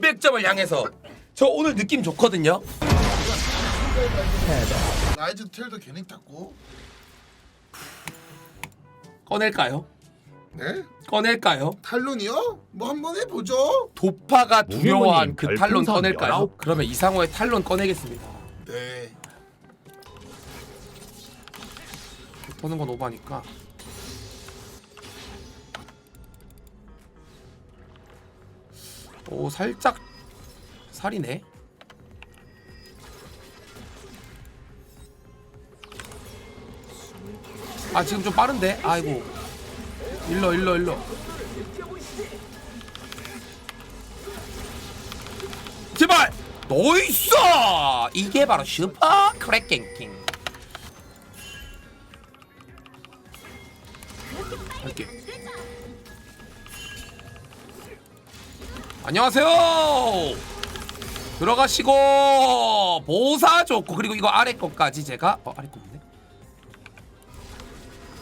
200점을 향해서 저 오늘 느낌 좋거든요. 라이즈 텔도 괜히 탔고 꺼낼까요? 네? 꺼낼까요? 탈론이요? 뭐 한번 해보죠 도파가 두려워한 그 탈론 별풍선 꺼낼까요? 열아홉. 그러면 이상호의 탈론 꺼내겠습니다. 네 보는 건 오바니까. 오 살짝 살이네. 아 지금 좀 빠른데? 아이고 일러 일러 일러. 제발 너이스 이게 바로 슈퍼 크랙갱킹. 안녕하세요. 들어가시고 보사 좋고 그리고 이거 아래 거까지 제가 어 아래 거 없네.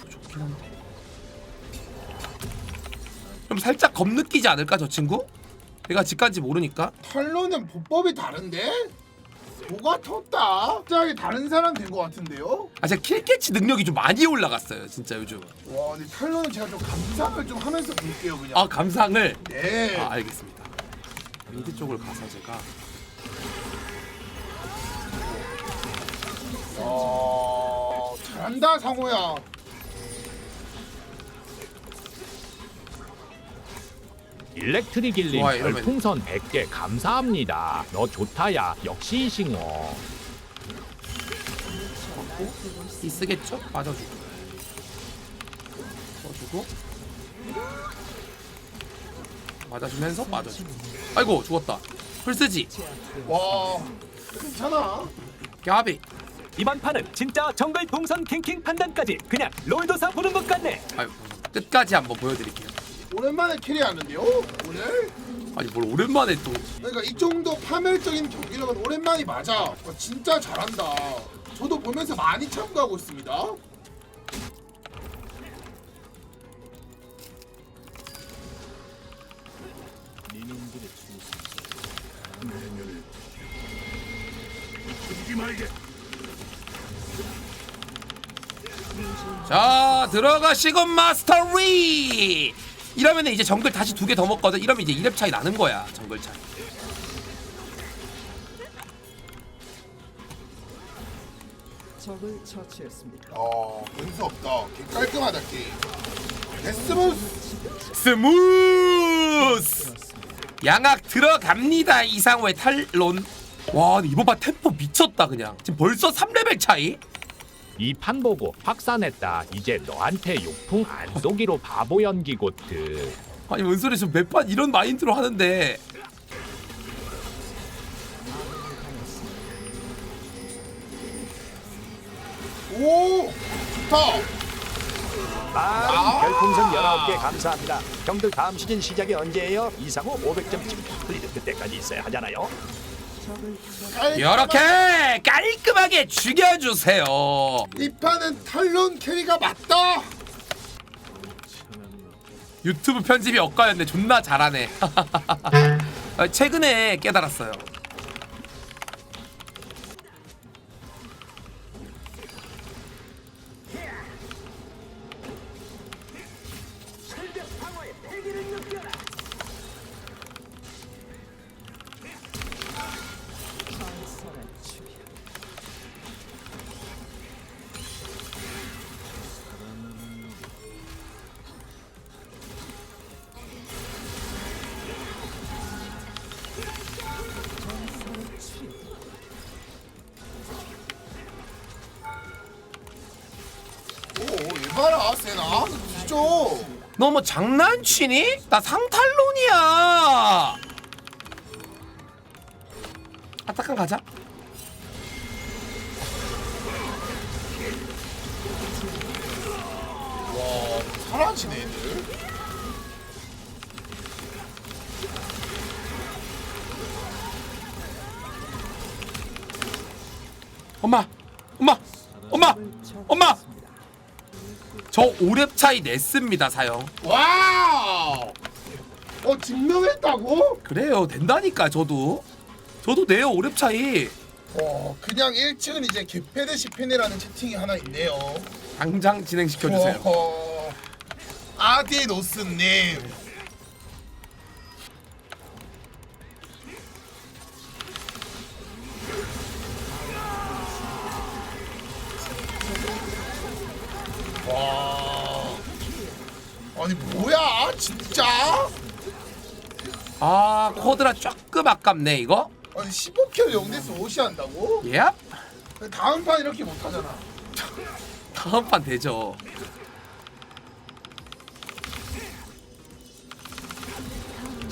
좋긴 한데. 좀 살짝 겁 느끼지 않을까 저 친구? 내가 집간지 모르니까. 탈론은 보법이 다른데? 뭐가 텄다 갑자기 다른 사람 된 것 같은데요? 아 제가 킬캐치 능력이 좀 많이 올라갔어요 진짜 요즘. 와 근데 탈론은 제가 좀 감상을 좀 하면서 볼게요 그냥 아 감상을. 네 아 알겠습니다. 미드 쪽을 가서 제가 어... 잘한다 상호야 일렉트릭일님 좋아, 이러면- 별풍선 100개 감사합니다. 너 좋다야. 역시 싱어. 이 쓰겠죠? 맞아주고 써주고 맞아주면서 맞아주고 아이고 죽었다. 풀쓰지. 와 괜찮아. 갸비. 이번 판은 진짜 정글 동선 킹킹 판단까지 그냥 롤도사 보는 것 같네. 아이고 끝까지 한번 보여드릴게요. 오랜만에 캐리하는데요 오늘? 아니 뭘 오랜만에 또. 그러니까 이 정도 파멸적인 경기력은 오랜만이 맞아. 와, 진짜 잘한다. 저도 보면서 많이 참고하고 있습니다 자 들어가시고 마스터리! 이러면 이제 정글 다시 두 개 더 먹거든. 이러면 이제 2렙 차이 나는 거야 정글 차이. 적을 처치했습니다. 어 변수 없다. 개 깔끔하다 게임 데스무스! 스무스 양악 들어갑니다. 이상호의 탈론. 와 이번 판 템포 미쳤다 그냥. 지금 벌써 3레벨 차이? 이 판 보고 확산했다. 이제 너한테 욕풍 안 쏘기로 바보 연기 고트. 아니 뭔 소리 지금 몇 판 이런 마인드로 하는데. 오 좋다. 아, 별풍선 19개 감사합니다. 형들 다음 시즌 시작이 언제예요? 이상호 500점 찍기 플리드 그때까지 있어야 하잖아요. 이렇게 깔끔하게 죽여주세요 이 판은 탈론 캐리가 맞다 유튜브 편집이 엇가였네 존나 잘하네 아, 최근에 깨달았어요 너 뭐 장난치니? 나 상탈론이야. 아타칸 가자. 와 사라지네 얘들. 엄마 엄마 엄마 엄마 저 5렙 차이 냈습니다 사형. 와우! 어 증명했다고? 그래요 된다니까 저도. 저도 내요 오랩 차이. 어 그냥 1층은 이제 개패드 10펜이라는 채팅이 하나 있네요. 당장 진행시켜주세요. 어허. 아디노스님 아 코드라 조금 아깝네 이거 아니 15킬 0대스 5시 한다고? 예? 다음 판 이렇게 못하잖아 다음 판 되죠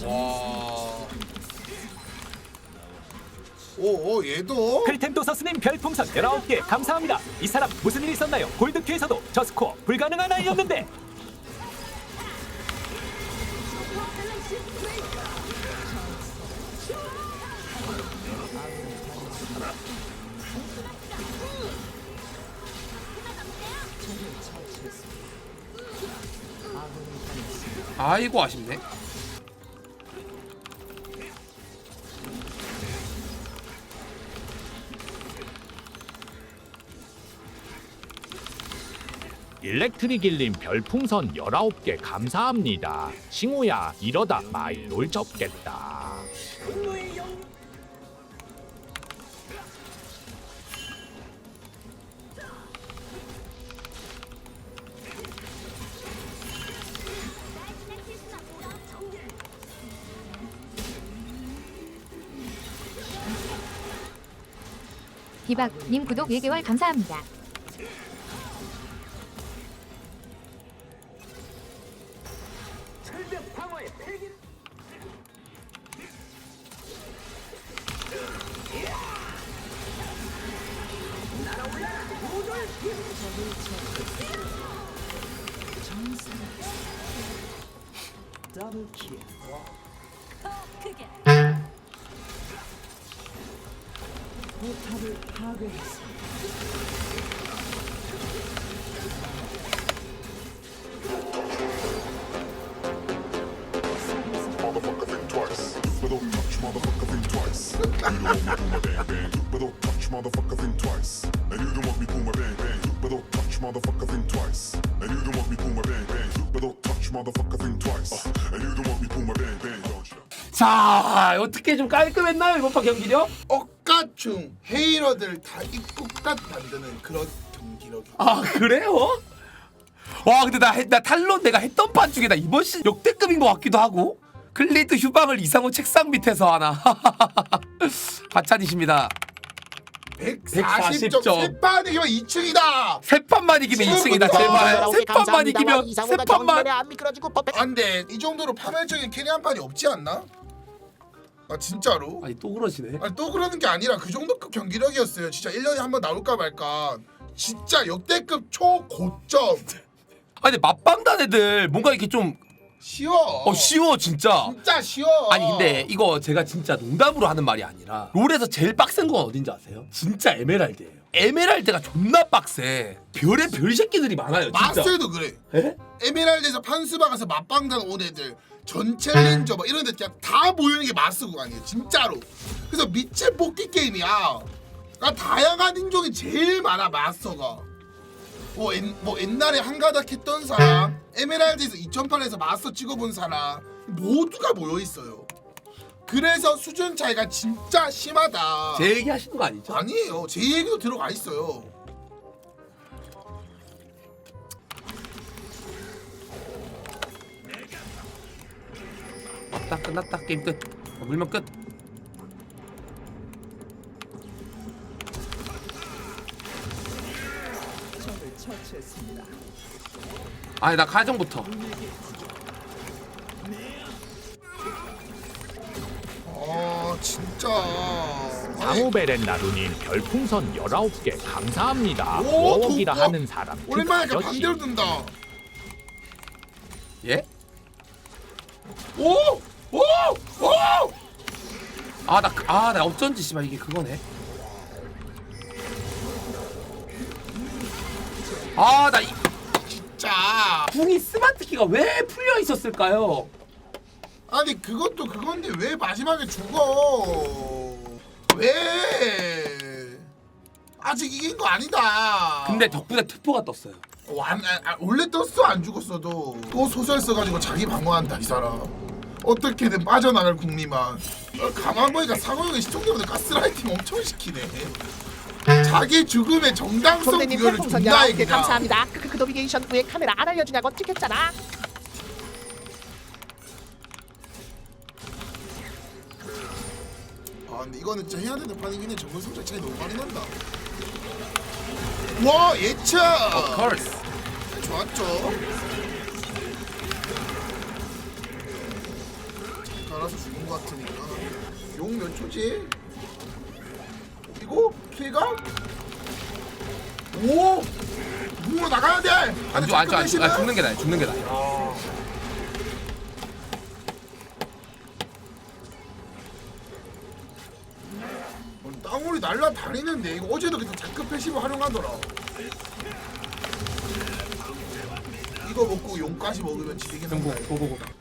와 오, 오 얘도 클템도서스님 별풍선 19개 감사합니다. 이 사람 무슨 일 있었나요? 골드큐에서도 저 스코어 불가능한 아이였는데 아이고 아쉽네 일렉트릭일님 별풍선 19개 감사합니다. 싱호야 이러다 마일롤 접겠다. 비박님 구독 1개월 감사합니다. 포탑을 파괴했습니다. motherfucker think twice. But don't touch motherfucker think twice. You don't want me pull my bang bang. But don't touch motherfucker think twice. And you don't want me pull my bang bang. But don't touch motherfucker think twice. And you don't want me pull my bang bang. But don't touch motherfucker think twice. And you don't want me pull my bang bang, don't you? 자 어떻게 좀 깔끔했나요 이번 판 경기력? 억 가충 헤이러들 다 입국갓 만드는 그런 경기력이 아 그래요? 와 근데 나, 해- 나 탈론 내가 했던 판 중에 나 이번 시 역대급인 것 같기도 하고. 클리드 휴방을 이상호 책상 밑에서 하나. 과찬이십니다. 140점. 140점. 세판 이기면 2층이다. 세 판만 이기면 2승이다. 제발. 세 판만 이기면 세 판만. 안돼. 이 정도로 파멸적인 캐리 한 판이 없지 않나? 아 진짜로? 아니 또 그러시네. 아니 또 그러는 게 아니라 그 정도급 경기력이었어요. 진짜 1년에 한 번 나올까 말까. 진짜 역대급 초고점. 아니 맞방단 애들 뭔가 이렇게 좀 쉬워. 어, 쉬워 진짜. 진짜 쉬워. 아니 근데 이거 제가 진짜 농담으로 하는 말이 아니라 롤에서 제일 빡센 건 어딘지 아세요? 진짜 에메랄드예요. 에메랄드가 존나 빡세. 별의 별 새끼들이 많아요 진짜. 마스터도 그래. 에? 에메랄드에서 판수바 가서 맞방단 온 애들 전 챌린저 막 이런 데 그냥 다 모이는 게 마스 구간이에요 진짜로. 그래서 미친 뽑기 게임이야. 그러니까 다양한 인종이 제일 많아 마스터가. 뭐, 옛, 뭐 옛날에 한가닥 했던 사람 에메랄드에서 2008에서 마스터 찍어본 사람 모두가 모여 있어요. 그래서 수준 차이가 진짜 심하다. 제 얘기 하시는 거 아니죠? 아니에요. 제 얘기도 들어가 있어요. 딱 끝났다. 게임 끝. 어, 물면 끝. 적을 처치했습니다. 아니 나 가정부터 아 진짜 아니, 상우베렌 나루님 별풍선 19개 감사합니다. 오, 워워기라 도- 하는 사람 오랜만에 그특 반대로 든다 예? 오! 오! 오! 아나 아나 어쩐지 씨발 이게 그거네 아 나 이 자 궁이 스마트 키가 왜 풀려 있었을까요? 아니 그것도 그건데 왜 마지막에 죽어? 왜? 아직 이긴 거 아니다. 근데 덕분에 특포가 떴어요. 완, 아, 아, 원래 떴어 안 죽었어도 또 소설 써가지고 자기 방어한다 이 사람. 어떻게든 빠져나갈 궁리만. 어, 가만 보니까 상호형이 시청자분들 가스라이팅 엄청 시키네. 자기 죽음의 정당성 손대님 부여를 별풍선 존나 19개 얘기나. 감사합니다. 그, 그, 그 노비게이션 왜 카메라 안 알려주냐고 찍혔잖아. 아 근데 이거는 진짜 해야 되는 판이긴 해. 정글 성적 차이 너무 많이 난다. 와 예차. 컬스. 좋았죠. 알아서 죽은 것 같으니까. 용 몇 초지? 이거 킬가? 오! 오 나가야 돼. 안 죽, 안 죽, 안 죽, 아, 죽는 게 나아. 죽는 게 나아. 땅울이 날라다니는데 이거 어제도 그때 자크 패시브 활용하더라. 이거 먹고 용까지 먹으면 지리긴 한다. 고고고.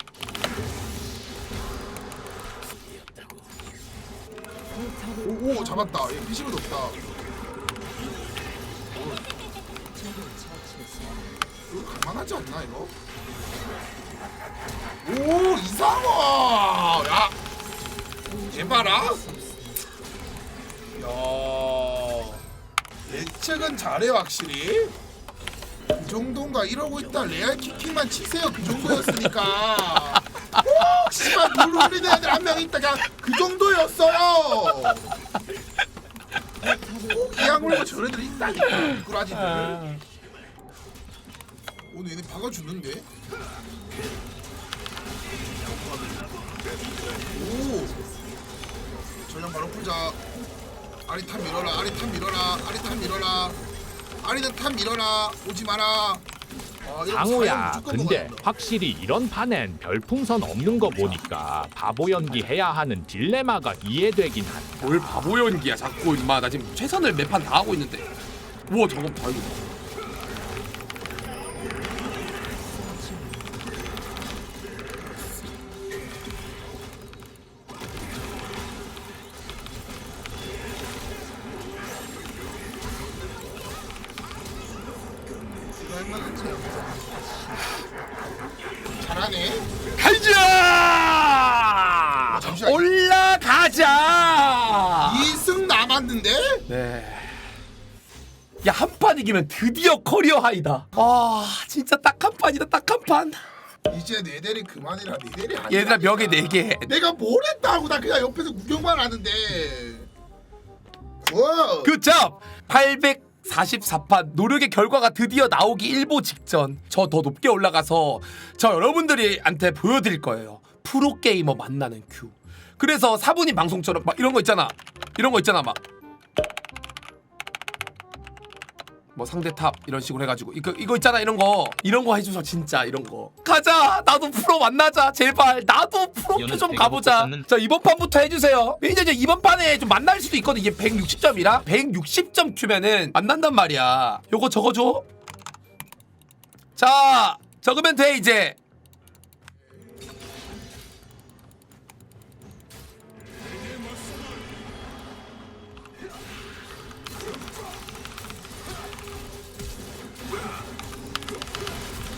오, 오 잡았다. 얘 패시브도 없다. 이거 가만하지 않나 이거? 오 이상화. 야, 얘 봐라. 야, 예측은 잘해 확실히. 그 정도인가 이러고 있다 레알 키킹만 치세요 그 정도였으니까 꼭 씨발 물 흘리는 애들 한 명 있다. 그냥 그 정도였어요. 꼭 이양 물고 저런 애들 있다니까 미꾸라지들. 오늘 얘네 박아주는데? 오! 전령 바로 풀자. 아리 탑 밀어라. 아리 탑 밀어라. 아리 탑 밀어라. 아리는 탑 밀어라. 오지 마라 상호야 근데. 확실히 이런 판엔 별풍선 없는 거 보니까 바보 연기 해야 하는 딜레마가 이해되긴 한다. 뭘 바보 연기야 자꾸. 임마 나 지금 최선을 몇 판 다 하고 있는데. 우와 저거 다행이다 이거 잘하네. 가자! 잠시만. 올라가자! 2승 남았는데? 네. 야 한 판 이기면 드디어 커리어 하이다. 아 진짜 딱 한 판이다 딱 한 판. 이제 내 대리 그만해라. 내 대리 아니야 얘들아 벽에 4개. 내가 뭘 했다고 나 그냥 옆에서 구경만 하는데. 와. 굿잡 844판 노력의 결과가 드디어 나오기 일보 직전. 저 더 높게 올라가서 저 여러분들이한테 보여드릴 거예요. 프로게이머 만나는 큐. 그래서 사부님 방송처럼 막 이런 거 있잖아. 이런 거 있잖아 막 뭐 상대 탑 이런 식으로 해가지고. 이거 이거 있잖아 이런 거. 이런 거 해줘서 진짜 이런 거. 가자! 나도 프로 만나자 제발. 나도 프로큐 좀 가보자. 자 이번 판부터 해주세요. 이제 이제 이번 판에 좀 만날 수도 있거든. 이게 160점이라? 160점 큐면은 만난단 말이야. 요거 적어줘. 자 적으면 돼 이제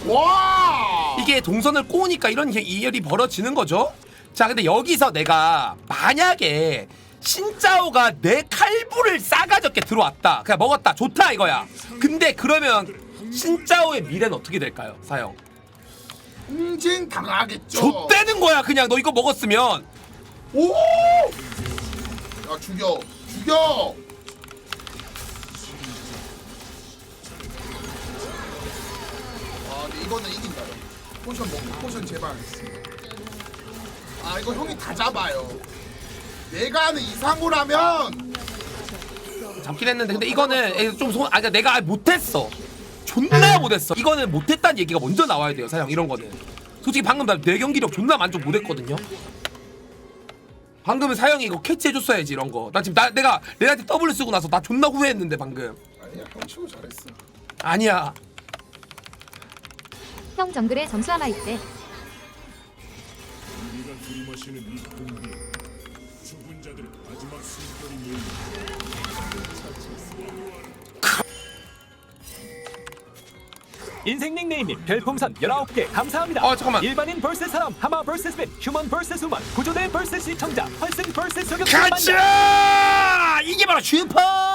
와 이게 동선을 꼬으니까 이런 게 이열이 벌어지는 거죠. 자, 근데 여기서 내가 만약에 신짜오가 내 칼부를 싸가지게 들어왔다. 그냥 먹었다. 좋다 이거야. 근데 그러면 신짜오의 미래는 어떻게 될까요, 사형? 응징 당하겠죠 좆되는 거야, 그냥 너 이거 먹었으면. 오! 야 죽여 죽여 이거는 이긴다 포션 먹고 포션 제발 아 이거 형이 다 잡아요 내가 하는 이상호라면 잡긴 했는데 근데 이거는 좀 손, 아 그러니까 내가 못했어. 존나 못했어. 이거는 못했다는 얘기가 먼저 나와야 돼요, 사형 이런 거는. 솔직히 방금 나 내 경기력 존나 만족 못했거든요. 방금은 사형이 이거 캐치해줬어야지 이런 거. 나 지금 나 내가 레나한테 W 쓰고 나서 나 존나 후회했는데 방금. 아니야 형 치고 잘했어 아니야. 형 정글에 점수 하나 있대. 인생 닉네임님 별풍선 19개 감사합니다. 어, 잠깐만. 일반인 vs 사람, 하마 vs 뱀, 휴먼 vs 우먼, 구조대 vs 시청자, 헐슨 vs 저격 가자! 이게 바로 슈퍼!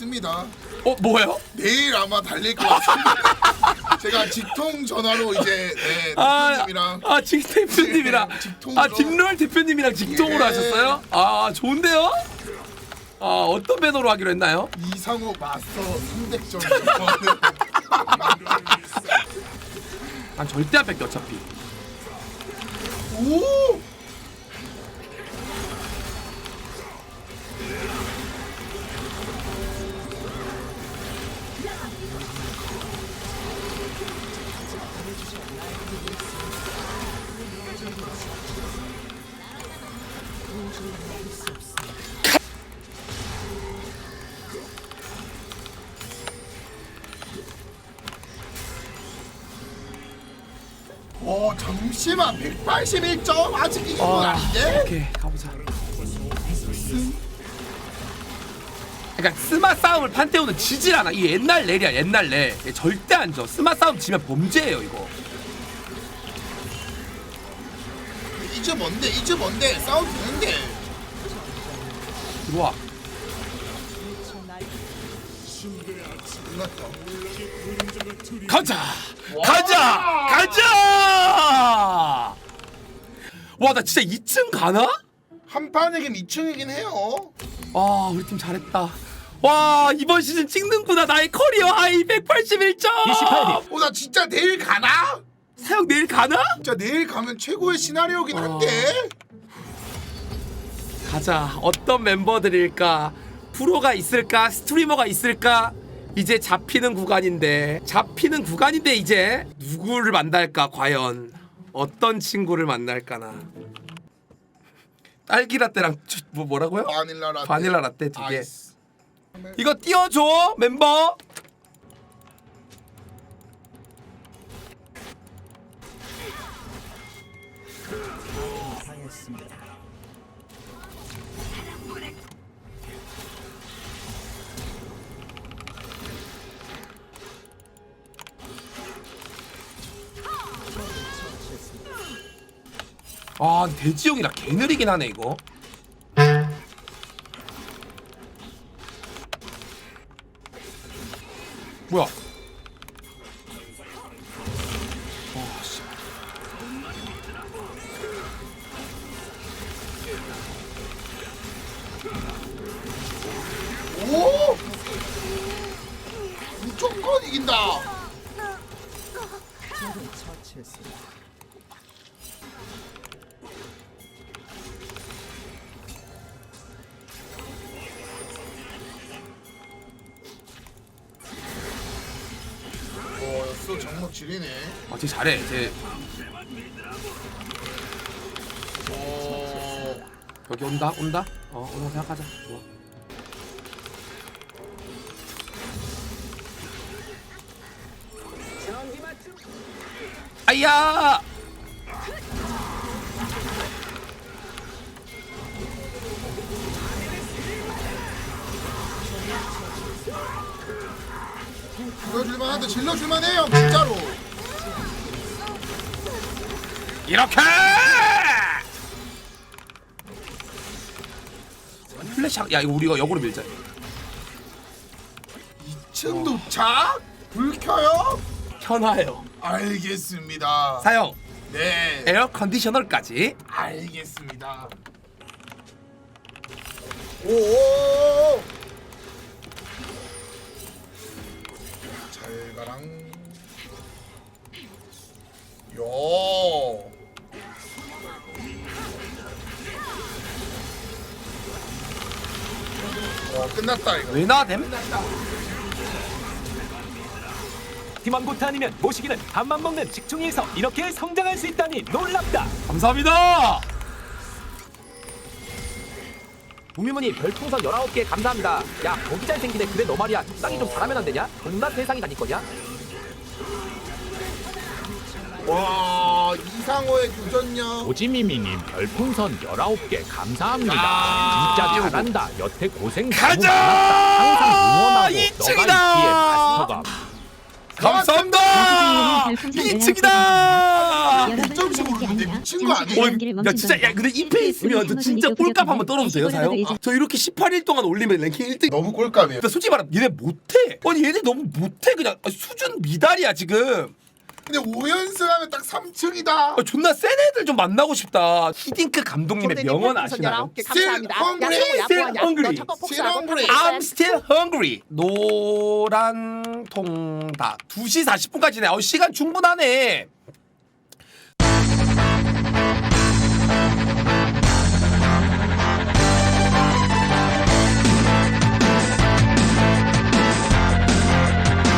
됐습니다. 어 뭐예요? 내일 아마 달릴 것 같습니다. 제가 직통 전화로 이제 네, 아, 대표님이랑 아, 직 대표님이랑 네, 직통으로. 아, 딩롤 대표님이랑 직통으로 예. 하셨어요? 아, 좋은데요? 아, 어떤 배너로 하기로 했나요? 이상호 마스터 300점. 아, 절대 안 뺏겨 어차피. 오! 어 잠시만 181점 아직 이긴 건 아닌데? 오케이, 가보자. 그러니까 스마 싸움을 판테온은 지질 않아. 이 옛날 렐이야, 옛날 렐. 얘 절대 안 져. 스마 싸움 지면 범죄예요, 이거. 이제 뭔데 이제 뭔데 싸움 되는데 들어와. 가자! 가자! 가자! 와, 나 진짜 2층 가나? 한 판이긴 2층이긴 해요 아, 우리 팀 잘했다. 와, 이번 시즌 찍는구나. 나의 커리어 하이 181점! 28일. 어나 진짜 내일 가나? 사형 내일 가나? 진짜 내일 가면 최고의 시나리오긴 어. 한데 가자. 어떤 멤버들일까? 프로가 있을까? 스트리머가 있을까? 이제 잡히는 구간인데 잡히는 구간인데 이제 누구를 만날까 과연 어떤 친구를 만날까나 딸기 라떼랑 주- 뭐 뭐라고요? 바닐라 라떼 바닐라 라떼 두 개. 아이스. 이거 띄워줘 멤버 아 돼지 형이라 개 느리긴 하네 이거. 뭐야? 무조건 이긴다 정목 지리네. 아, 쟤 잘해 쟤 어. 여기 온다 온다? 어 온다 생각하자. 좋아. 아야 보여줄만 한데 질러줄만 해요 진짜로. 이렇게! 플래시 야 이거 우리가 역으로 밀자. 2층 도착? 불 켜요? 현화예요 알겠습니다. 사형 네. 에어 컨디셔널까지. 알겠습니다. 오오 나랑 요 와, 끝났다 이거 왜나됨? 팀원부터 아니면 모시기는 밥만 먹는 직충이에서 이렇게 성장할 수 있다니 놀랍다 감사합니다. 동유문이 별풍선 19개 감사합니다. 야, 거기 잘생기네. 그래, 너 말이야. 적당히 좀 잘하면 안 되냐? 존나 세상이 다닐 거냐? 와 이상호의 교전력. 오지미미님 별풍선 19개 감사합니다. 진짜 잘한다. 여태 고생 너무 가자! 많았다. 항상 응원하고 이층이다! 너가 있기에 마스터가 감사합니다. 별풍선 이층이다. 친거 아니에요? 어, 야 진짜 야 근데 이 페이스면 저 진짜 꼴값 한번 떨어도 돼요 사요? 저 이렇게 18일 동안 올리면 랭킹 1등 너무 꼴감이에요. 근데 솔직히 말하면 얘네 못해 아니 얘네 너무 못해 그냥 아, 수준 미달이야 지금 근데 5연승 하면 딱 3층이다. 아, 존나 센 애들 좀 만나고 싶다 히딩크 감독님의 명언 아시나요? 19개 감사합니다. 야 Still 성우야 hungry. Still hungry. I'm still hungry 노란 통닭 2시 40분까지네 어, 시간 충분하네